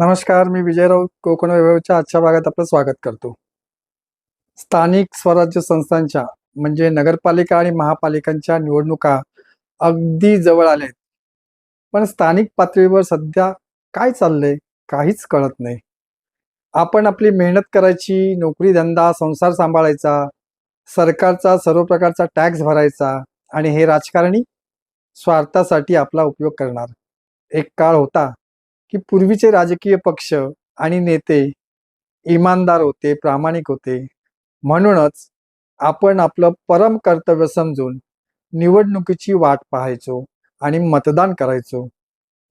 नमस्कार मी विजय राऊत कोकण वैभवच्या आजच्या भागात आपलं स्वागत करतो. स्थानिक स्वराज्य संस्थांच्या म्हणजे नगरपालिका आणि महापालिकांच्या निवडणुका अगदी जवळ आल्या आहेत. पण स्थानिक पातळीवर सध्या काय चाललंय काहीच कळत नाही. आपण आपली मेहनत करायची नोकरी धंदा संसार सांभाळायचा सरकारचा सर्व प्रकारचा टॅक्स भरायचा आणि हे राजकारणी स्वार्थासाठी आपला उपयोग करणार. एक काळ होता की पूर्वीचे राजकीय पक्ष आणि नेते इमानदार होते प्रामाणिक होते. म्हणूनच आपण आपलं परम कर्तव्य समजून निवडणुकीची वाट पाहायचो आणि मतदान करायचो.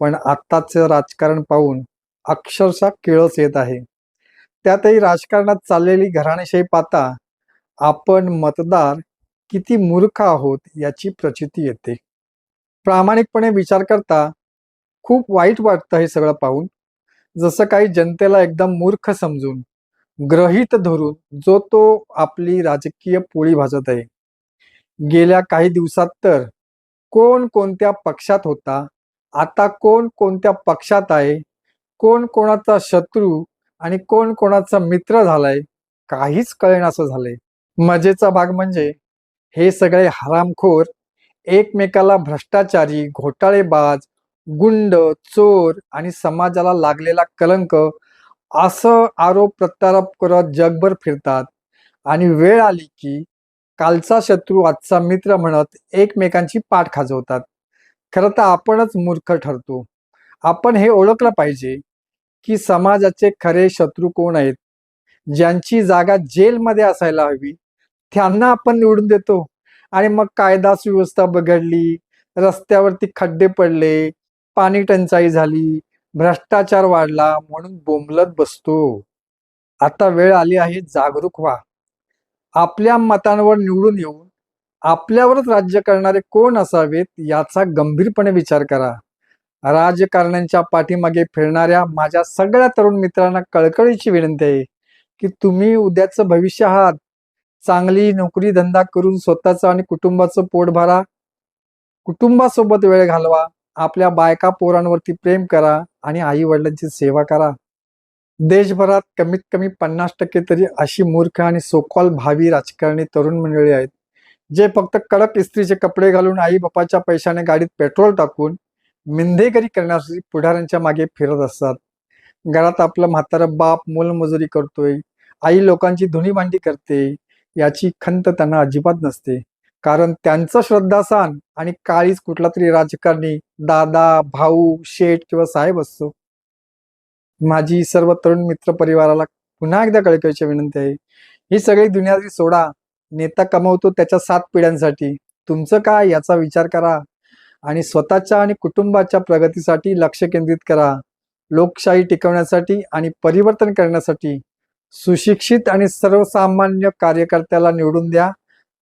पण आत्ताचं राजकारण पाहून अक्षरशः किळस येत आहे. त्यातही राजकारणात चाललेली घराणेशाही पाहता आपण मतदार किती मूर्ख आहोत याची प्रचिती येते. प्रामाणिकपणे विचार करता खूप वाईट वाटतं हे सगळं पाहून. जसं काही जनतेला एकदम मूर्ख समजून ग्रहित धरून जो तो आपली राजकीय पोळी भाजत आहे. गेल्या काही दिवसात तर कोण कोणत्या पक्षात होता आता कोण कोणत्या पक्षात आहे कोण कोणाचा शत्रू आणि कोण कोणाचा मित्र झालाय काहीच कळेनासं झालंय. मजेचा भाग म्हणजे हे सगळे हरामखोर एकमेकाला भ्रष्टाचारी घोटाळेबाज गुंड चोर आणि समाजाला लागलेला कलंक असं आरोप प्रत्यारोप करत जगभर फिरतात. आणि वेळ आली की कालचा शत्रू आजचा मित्र म्हणत एकमेकांची पाठ खाजवतात. खरं तर आपणच मूर्ख ठरतो. आपण हे ओळखलं पाहिजे की समाजाचे खरे शत्रू कोण आहेत? ज्यांची जागा जेलमध्ये असायला हवी त्यांना आपण निवडून देतो. आणि मग कायदा सुव्यवस्था बिघडली रस्त्यावरती खड्डे पडले पाणी टंचाई झाली भ्रष्टाचार वाढला म्हणून बोंबलत बसतो. आता वेळ आली आहे जागरूक व्हा. आपल्या मतांवर निवडून येऊन आपल्यावरच राज्य करणारे कोण असावेत याचा गंभीरपणे विचार करा. राजकारण्यांच्या पाठीमागे फिरणाऱ्या माझ्या सगळ्या तरुण मित्रांना कळकळीची विनंती आहे की तुम्ही उद्याचं भविष्य आहात. चांगली नोकरी धंदा करून स्वतःचं आणि कुटुंबाचं पोट भरा. कुटुंबासोबत वेळ घालवा. आपल्या बायका पोरांवरती प्रेम करा आणि आई वडिलांची सेवा करा. देशभरात कमीत कमी पन्नास टक्के तरी अशी मूर्ख आणि सोकॉल भावी राजकारणी तरुण मंडळी आहेत जे फक्त कडक इस्त्रीचे कपडे घालून आई बापाच्या पैशाने गाडीत पेट्रोल टाकून मिंधेकरी करण्यासाठी पुढाऱ्यांच्या मागे फिरत असतात. घरात आपलं म्हातारं बाप मोलमजुरी करतोय आई लोकांची धुणी भांडी करते याची खंत त्यांना अजिबात नसते. कारण त्यांचं श्रद्धासान आणि काळीच कुठला तरी राजकारणी दादा भाऊ शेठ किंवा साहेब असतो. माझी सर्व तरुण मित्र परिवाराला पुन्हा एकदा कळकळीची विनंती आहे. ही सगळी दुनियाची सोडा नेता कमवतो त्याच्या सात पिढ्यांसाठी. तुमचं काय याचा विचार करा आणि स्वतःच्या आणि कुटुंबाच्या प्रगतीसाठी लक्ष केंद्रित करा. लोकशाही टिकवण्यासाठी आणि परिवर्तन करण्यासाठी सुशिक्षित आणि सर्वसामान्य कार्यकर्त्याला निवडून द्या.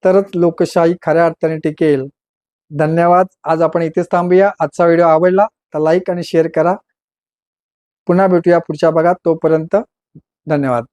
तरच लोकशाही खऱ्या अर्थाने टिकेल धन्यवाद. आज आपण इथेच थांबूया. आजचा व्हिडिओ आवडला तर लाईक आणि शेअर करा. पुन्हा भेटूया पुढच्या भागात. तोपर्यंत धन्यवाद.